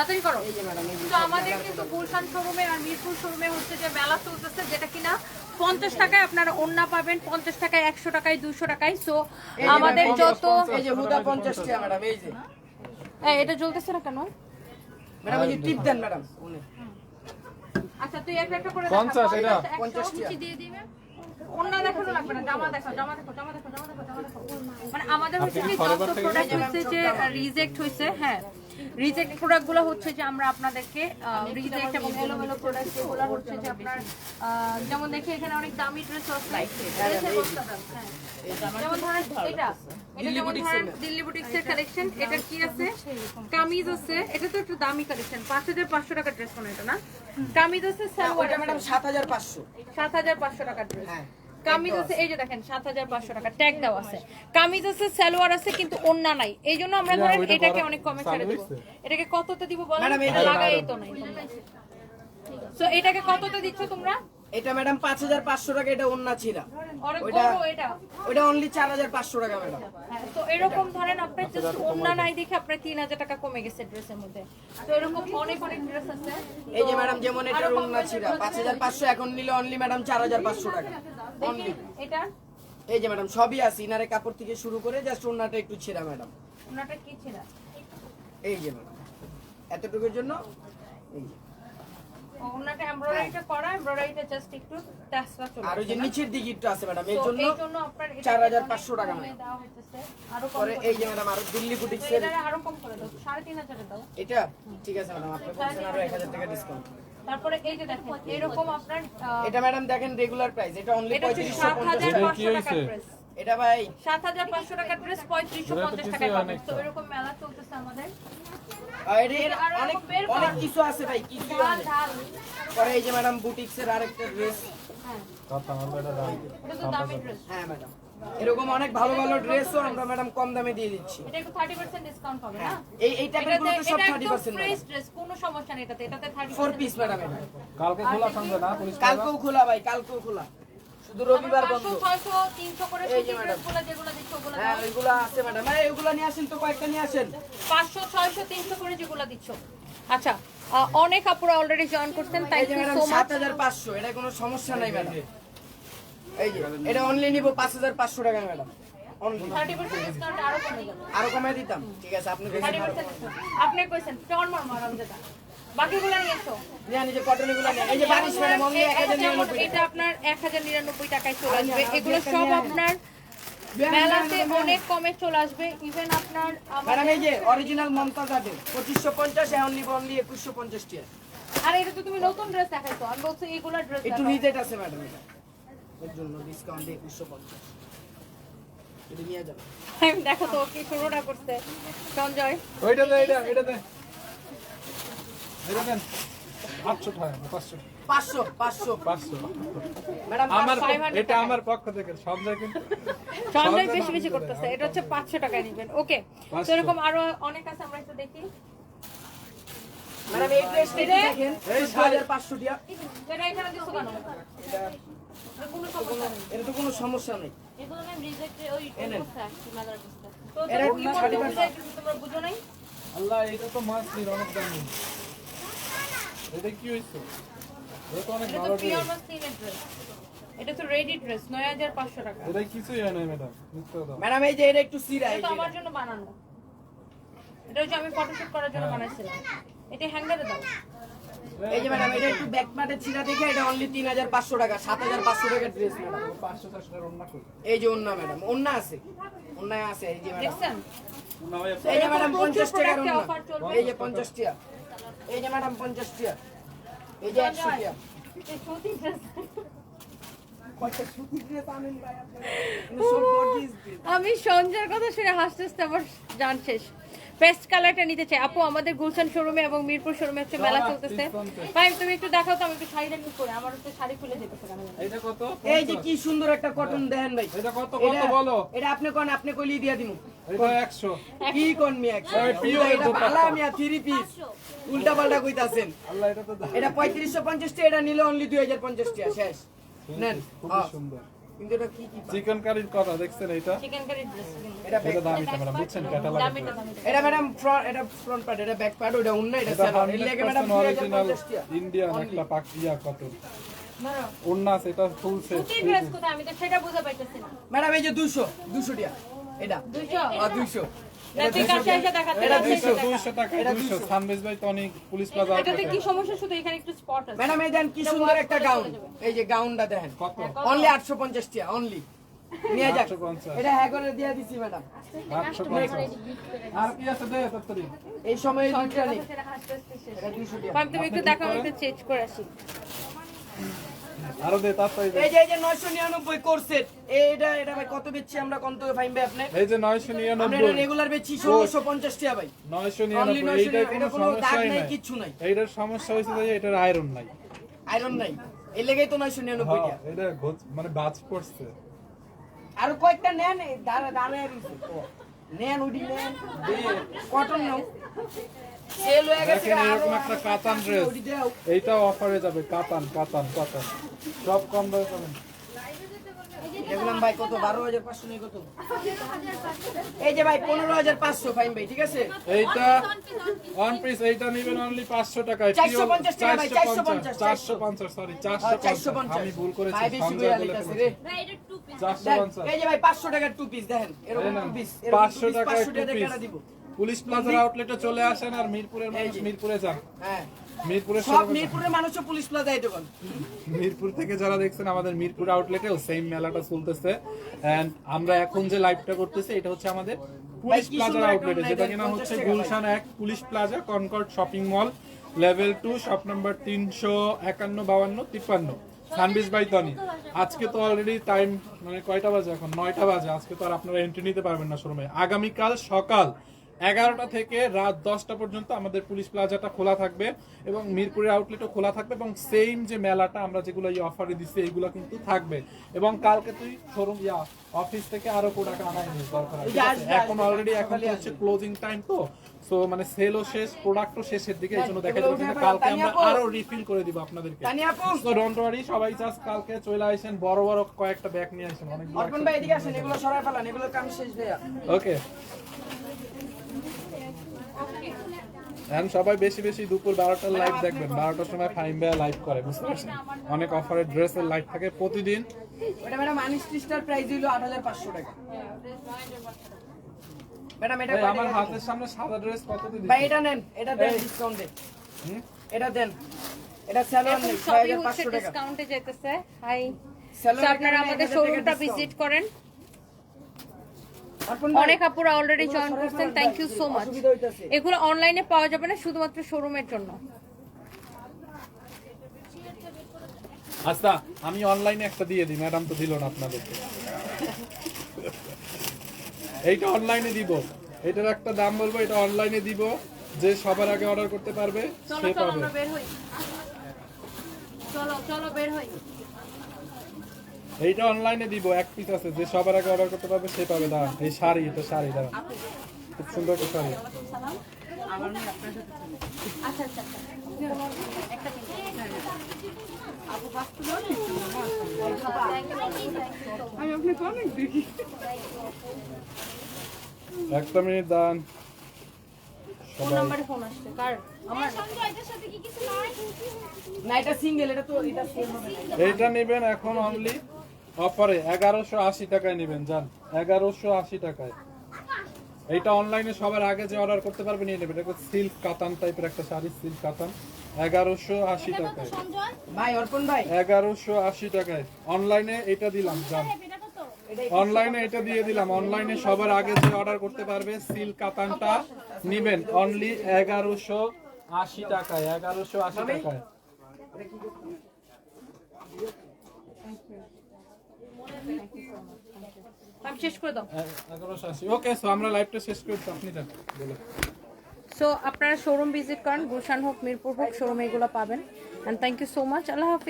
তাড়াতাড়ি করো। এই যে ম্যাডাম তো আমাদের কিন্তু গুলশান শোরুমে আর মিরপুর শোরুমে হচ্ছে যে মেলা চলতেছে যেটা কিনা পঞ্চাশ টাকায় আপনারা ওন্না পাবেন পঞ্চাশ টাকায় একশো টাকায় দুশো টাকায়। সো আমাদের যত এই যে হুদা পঞ্চাশ টাকা ম্যাডাম এই যে। এই, এটা চলতেছে না কেন? ম্যাডাম এই যে টিপ দেন ম্যাডাম। আচ্ছা তুই একটা একটা করে পঞ্চাশ, এটা? পঞ্চাশ পঞ্চাশ টাকা। দিয়ে দিবে ওন্না দেখানো লাগবে না জামা দেখো জামা দেখো জামা দেখো জামা দেখো জামা দেখো মানে আমাদের হচ্ছে কি যত প্রোডাক্ট হচ্ছে যে রিজেক্ট হয়েছে হ্যাঁ। রিজেক্ট প্রোডাক্টগুলো হচ্ছে যে আমরা আপনাদেরকে রিজেক্ট এবং এলোমেলো প্রোডাক্ট যেগুলো হচ্ছে যে আপনার যেমন দেখি এখানে অনেক দামি ড্রেস আছে যেমন ধরেন এটা এটা যেমন ধরেন দিল্লি বুটিক্সের কালেকশন এটা কি আছে? কামিজ আছে এটা তো একটু দামি কালেকশন পাঁচ হাজার পাঁচশো টাকার ড্রেস মনে এটা না? কামিজ আছে সালোয়ার ওইটা ম্যাডাম সাত হাজার পাঁচশো। সাত হাজার পাঁচশো টাকার ড্রেস হ্যাঁ। কামিজ আছে এই যে দেখেন সাত হাজার পাঁচশো টাকা ট্যাগ দেওয়া আছে। কামিজ আছে সালোয়ার আছে কিন্তু ওন্না নাই। এই জন্য আমরা ধরেন এটাকে অনেক কমে ছেড়ে দেবো? এটাকে কততে দিব বলেন? এটা লাগাই তো নাই। তো এটাকে কততে দিচ্ছ তোমরা? এটা ম্যাডাম পাঁচ হাজার পাঁচশো টাকা এটা অন্য ছিলা। ওইটা- এটা। অনলি চার হাজার পাঁচশো টাকা ম্যাডাম তো এরকম ধরেন আপনার জাস্ট ওন্না নাই দেখে আপনার তিন হাজার টাকা কমে গেছে ড্রেসের মধ্যে। তো এরকম অনেক অনেক ড্রেস আছে। এই যে ম্যাডাম যেমন এটা অন্য ছিলা পাঁচ হাজার পাঁচশো এখন নিলে অনলি ম্যাডাম চার হাজার পাঁচশো টাকা অনলি এটা? এই যে ম্যাডাম সবই আছে ইনারে কাপড় থেকে শুরু করে জাস্ট ওনাটা একটু ছেঁড়া ম্যাডাম ওনাটা কি ছিল এই যে ম্যাডাম এতটুকুর জন্য এই যে। ওনাটা এমব্রয়ডারিটা করা এমব্রয়ডারিটা জাস্ট একটু টাসরা চলে আর ওই যে নিচের দিকে একটু আছে ম্যাডাম এর জন্য এই জন্য আপনার 4500 টাকা। দেওয়া হইতেছে। আরও কম করে। এই যে ম্যাডাম আর দিল্লি তো বুটিক্সের এটারে আরও কম করে দাও সাড়ে তিন হাজারে দাও। এটা? ঠিক আছে ম্যাডাম আপনি বলছেন আরও এক হাজার টাকা ডিসকাউন্ট তারপরে এই যে দেখেন এরকম আপনার এটা ম্যাডাম দেখেন রেগুলার প্রাইস এটা অনলি এটা হচ্ছে পঁয়ত্রিশশো সাত পঞ্চাশ হাজার টাকা। পাঁচশো টাকার হয়েছে? এটা ভাই? সাত হাজার পাঁচশো টাকার ড্রেস পঁয়ত্রিশশো পঞ্চাশ কিছুই পাবেন তো। এরকম মেলা চলতেছে আমাদের। এর অনেক অনেক কিছু আছে ভাই কিছু ঢাল অনেক ঢাল পরে এই যে ম্যাডাম বুটিক্সের আরেকটা ড্রেস হ্যাঁ। হ্যাঁ ম্যাডাম। এরকম অনেক ভালো ভালো ড্রেসও আমরা ম্যাডাম কম দামে দিয়ে দিচ্ছি। এটা একটু থার্টি পার্সেন্ট ডিসকাউন্ট পাবে না? এই এই টাইপেরগুলো তো সব এটা থার্টি একদম পার্সেন্ট ফ্রেশ ড্রেস কোনো সমস্যা নেই এটাতে। এটাতে থার্টি ফোর পিস ম্যাডাম কালকে খোলা সন্ধ্যে না? পুলিশ কালকেও খোলা ভাই কালকেও খোলা। শুধু রবিবার বন্ধ। পাঁচশো ছয়শো তিনশো করে। ড্রেসগুলো যেগুলো দিচ্ছ ওগুলো হ্যাঁ ওইগুলো আছে ম্যাডাম। হ্যাঁ ওইগুলো নিয়ে আসেন তো কয়েকটা নিয়ে আসেন। পাঁচশো ছয়শো তিনশো করে যেগুলো দিচ্ছ। আচ্ছা অনেক আপুরা অলরেডি জয়েন করছেন থ্যাংক ইউ সো সাত মাচ হাজার পাঁচশো এটা কোনো সমস্যা নাই ম্যাডাম। এই যে এটা অনলি নিব পাঁচ হাজার পাঁচশো টাকা ম্যাডাম। আরও কমে দিতাম ঠিক আছে আপনি আপনি কইছেন চল মারাম যেটা বাকিগুলো নিয়ে এসো। নিয়ে আনি যে কটন এগুলো নিয়ে। এই যে বারিশ ম্যাডাম অনলি এক হাজার যেমন নিরানব্বই এটা আপনার এক হাজার নিরানব্বই টাকায় চলে আসবে। এগুলো সব আপনার মেলাতে অনেক কমে চলে আসবে। ইভেন আপনার ম্যাডাম এই যে অরিজিনাল মমতাজ আছে পঁচিশশো পঞ্চাশ এখন নিব অনলি একুশশো পঞ্চাশ টাকা আর এটা তো তুমি নতুন ড্রেস দেখাইছো। আমি বলছি এইগুলা ড্রেস একটু রিজেট আছে ম্যাডাম এটা। এর জন্য ডিসকাউন্ট একুশশো পঞ্চাশ। এটা নিয়ে যাবে। দেখো তো কি শুরুটা করছে। সঞ্জয়। ওইটা দে এটা এটা দে। এটা টাকা আমার 500 এটা আমার পক্ষ থেকে সব কিন্তু সঞ্জয় বেশি বেশি করতেছে। এটা হচ্ছে পাঁচশো টাকায় নিবেন। ওকে তো এরকম আরও অনেক আছে আমরা একটু দেখি। ম্যাডাম এই ড্রেসটা দেখেন। এই চোদ্দ হাজার পাঁচশো টাকা এটা এখানে দিচ্ছ কেন? এটা সমস্যা নেই। তো কোনো সমস্যা নেই। এগুলো ম্যাম রিজেক্টে ওই এনেন। করতে আসছি তো এরা কি তোমরা বুঝো নাই? আল্লাহ এটা তো মাছ নির অনেক দামি। এটা কি হয়েছে? এটা তো অনেক ভালো পিওর ড্রেস এটা তো রেডি ড্রেস নয় হাজার পাঁচশো টাকা। এটা কিছুই হয় না ম্যাডাম মিথ্যা কথা ম্যাডাম এই যে এটা একটু সিরা এটা এই তো যে আমার জন্য বানানো। এটা হচ্ছে আমি ফটোশুট করার জন্য বানাইছিলাম। এটা হ্যাঙ্গারে দাও। এই যে ম্যাডাম এটা একটু ব্যাক পার্টের ছিলা দেখে এটা অনলি তিন হাজার পাঁচশো টাকা সাত হাজার পাঁচশো ড্রেস ম্যাডাম পাঁচশো চারশো টাকা রান্না করি এই যে অন্য ম্যাডাম অন্য আছে। অন্যায় আছে এই যে ম্যাডাম দেখছেন? এই যে ম্যাডাম প্রচুর পঞ্চাশ টাকার product-এ অন্য এই যে পঞ্চাশ টাকা এই যে ম্যাডাম পঞ্চাশ টিয়া এই যে একশো dress। আমি সঞ্জয়ের কথা শুনে হাসতে হাসতে আমার জান শেষ। পেস্ট কালারটা নিতে চাই। আপু আমাদের গুলশান শোরুমে এবং মিরপুর শোরুমে হচ্ছে মেলা চলতেছে। ভাই তুমি একটু দেখাও তো আমি একটু শাড়িটা একটু করে আমার হচ্ছে শাড়ি খুলে যেতেছে কেন এটা কত? এই যে কি সুন্দর একটা কটন দেখেন ভাই। এটা কত? কত বলো? এটা আপনি কোন আপনি কইলি দিয়া দিমু। কি কোন এটা দুপাট্টা। ভালা মিয়া থ্রি পিস উল্টা পাল্টা কইতাছেন। আল্লাহ এটা তো এটা পঁয়ত্রিশশো পঞ্চাশ টাকা এটা নিলে অনলি দুই হাজার পঞ্চাশ টাকা শেষ। নেন হ্যাঁ। সুন্দর। কিন্তু এটা কি কি চিকেন কারির কথা দেখছেন এটা চিকেন কারি এটা এটা দামি ক্যামেরা বুঝছেন ক্যাটালগ দামিটা দামিটা। এটা ম্যাডাম ফ্রন্ট এটা ফ্রন্ট পার্ট এটা ব্যাক পার্ট ওটা উন্না এটা স্যালোন এর লেগে ম্যাডাম অরিজিনাল ইন্ডিয়ান একটা পাক কত উন্নাস এটা ফুল সেট ড্রেস আমি তো সেটা না। ম্যাডাম এই যে 200 200 টাকা এটা। 200 আর 200 না তুই কাছে এসে দেখাতে এটা কাছে এসে 200 দেখা। 200 টাকা 200 সানবেজ ভাই টনিক পুলিশ প্লাজা এটাতে কি সমস্যা? শুধু এখানে একটু স্পট আছে। ম্যাডাম এই দেন কি সুন্দর একটা গাউন। এই যে গাউনটা দেখেন কত? অনলি 850 টাকা অনলি নিয়ে যাক। এটা হ্যাঁ করে দিয়ে দিছি ম্যাডাম। আর কি আছে দে তাড়াতাড়ি। এই সময় দুইটা নেই। এটা 200 টাকা একটু দেখো আমি একটু চেঞ্জ করে আসি। আরও দে তাড়াতাড়ি এই যে এই যে 999 কোর্সেট এটা এটা ভাই কত বেচছি আমরা? কত ফাইন ভাই আপনি? এই যে আমরা রেগুলার বেচছি 1650 টাকা ভাই। 999 Only এইটার 999 কোনো এটা কোনো দাগ সমস্যাই নাই এইটার সমস্যা হয়েছে যে এটার আয়রন নাই। আয়রন নাই। এই লেগেই তো 999 হ্যাঁ, টাকা এটা মানে বাজ পড়ছে। আর কয়েকটা নেন দাঁড়া দাঁড়ায় নেন উডি নেন কটন নাও। সেল হয়ে গেছে এরকম একটা কাতান ড্রেস এইটা অফারে যাবে কাতান কাতান কাতান। সব কম দামে পাবেন। দেখলাম ভাই কত বারো হাজার পাঁচশো নেই কত? এই যে ভাই পনেরো হাজার পাঁচশো ফাইন ভাই ঠিক আছে? এইটা ওয়ান পিস এইটা নেবেন অনলি 500 টাকায় 450 টাকা ভাই, 450, 450 সরি চারশো। 450 আমি ভুল করেছি ভাই বেশি সংখ্যা বইয়া বলে লিখেছে ফেলেছি। রে। 450 এই যে ভাই পাঁচশো টাকার টু পিস দেখেন এরকম টু পিস 500 টাকায় পাঁচশো two টাকা piece। কেনা দিব। পুলিশ প্লাজার আউটলেটে চলে আসেন আর মিরপুরের মানুষ মিরপুরে যান। হ্যাঁ। মিরপুরে সব মিরপুরের মানুষও পুলিশ প্লাজায় দোকান মিরপুর থেকে যারা দেখছেন আমাদের মিরপুর আউটলেটেও সেম মেলাটা চলতেছে। এন্ড আমরা এখন যে লাইভটা করতেছি এটা হচ্ছে আমাদের পুলিশ প্লাজার আউটলেটে যেটা কিনা হচ্ছে গুলশান এক police plaza Concord shopping mall level two shop number তিনশো একান্ন বাউান্ন তিপ্পান্ন। সানবিজ বাই তনি আজকে তো অলরেডি টাইম মানে কয়টা বাজে এখন? নয়টা বাজে। আজকে তো আর আপনারা এন্ট্রি নিতে পারবেন না শোরুমে। আগামীকাল সকাল এগারোটা থেকে রাত দশটা পর্যন্ত আমাদের পুলিশ প্লাজাটা খোলা থাকবে এবং মিরপুরের আউটলেটও খোলা থাকবে এবং সেম যে মেলাটা আমরা যেগুলো এই অফারে দিচ্ছি এইগুলো কিন্তু থাকবে। এবং কালকে তুই শোরুম ইয়া অফিস থেকে আরও প্রোডাক্ট আনাই নিস দরকার এখন অলরেডি এখন হচ্ছে ক্লোজিং টাইম তো। সো মানে সেলও শেষ প্রোডাক্টও শেষের দিকে এই জন্য দেখা যাবে কিন্তু কালকে আমরা আরও রিফিল করে দিব আপনাদেরকে। সো ডোন্ট ওয়ারি সবাই জাস্ট কালকে চলে আসেন বড় বড় কয়েকটা ব্যাগ নিয়ে আসেন অনেক অর্পণ ভাই এদিকে আসেন এগুলো সরাই ফেলান এগুলো কাম শেষ দেয়া ওকে এখন সবাই বেশি বেশি দুপুর বারোটার লাইভ দেখবেন। বারোটার সময় বেয়া লাইভ করে বুঝতে পারছেন? অনেক অফারের ড্রেসের লাইভ থাকে প্রতিদিন। ওটা ম্যাডাম প্রাইস হইল আট হাজার পাঁচশো টাকা। ম্যাডাম এটা আমার হাতের সামনে সাদা ড্রেস কত দিন ভাই এটা নেন এটা দেন। ডিসকাউন্ট দেন এটা দেন। এটা স্যালোয়ার এখন ছয় হাজার পাঁচশো টাকা। ডিসকাউন্টে যেতেছে হাই। আপনারা আমাদের 1000 টাকা শোরুমটা ভিজিট করেন। অনেক আপুরা অলরেডি জয়েন করছেন থ্যাংক ইউ সো মাচ এগুলো অনলাইনে পাওয়া যাবে না শুধুমাত্র শোরুমের জন্য। আচ্ছা আমি অনলাইনে একটা দিয়ে দিই ম্যাডাম তো দিল না আপনাদেরকে। এইটা অনলাইনে দিব। এটার একটা দাম বলব এটা অনলাইনে দিব। যে সবার আগে অর্ডার করতে পারবে চলো সে চলো পাবে। আমরা বের হই। চলো চলো বের হই। এইটা অনলাইনে দিব এক পিস আছে যে সবার আগে অর্ডার করতে পারবে সে পাবে দাঁড়ান এই শাড়ি এটা শাড়ি দাঁড়ান। খুব সুন্দর একটা শাড়ি। আচ্ছা আচ্ছা আচ্ছা। একটা মিনিট। একটা মিনিট দাঁড়ান। কোন সবাই ফোন আসছে? কার? আমার না এটা সিঙ্গেল এটা তো এটা সেল হবে। এইটা নেবেন এখন অনলি অফারে এগারোশো আশি টাকায় নেবেন যান। এগারোশো আশি টাকায়। এইটা অনলাইনে সবার আগে যে অর্ডার করতে পারবে নিয়ে নেবেন এটা সিল্ক কাতান টাইপের একটা শাড়ি সিল্ক কাতান। এগারোশো আশি টাকায়। ভাই অর্পণ ভাই। এগারোশো আশি টাকায়। অনলাইনে এটা দিলাম যান। অনলাইনে এটা দিয়ে দিলাম। অনলাইনে সবার আগে যে অর্ডার করতে পারবে সিল্ক কাতানটা নিবেন। অনলি এগারোশো আশি টাকায় এগারোশো আশি টাকায়। আমি শেষ করে দাও। ওকে সো আমরা লাইভটা শেষ করছি। আপনি যান বলে। সো আপনারা শোরুম ভিজিট করেন গুলশান হোক মিরপুর হোক শোরুম এগুলো পাবেন। And thank you so much Allah Hafiz.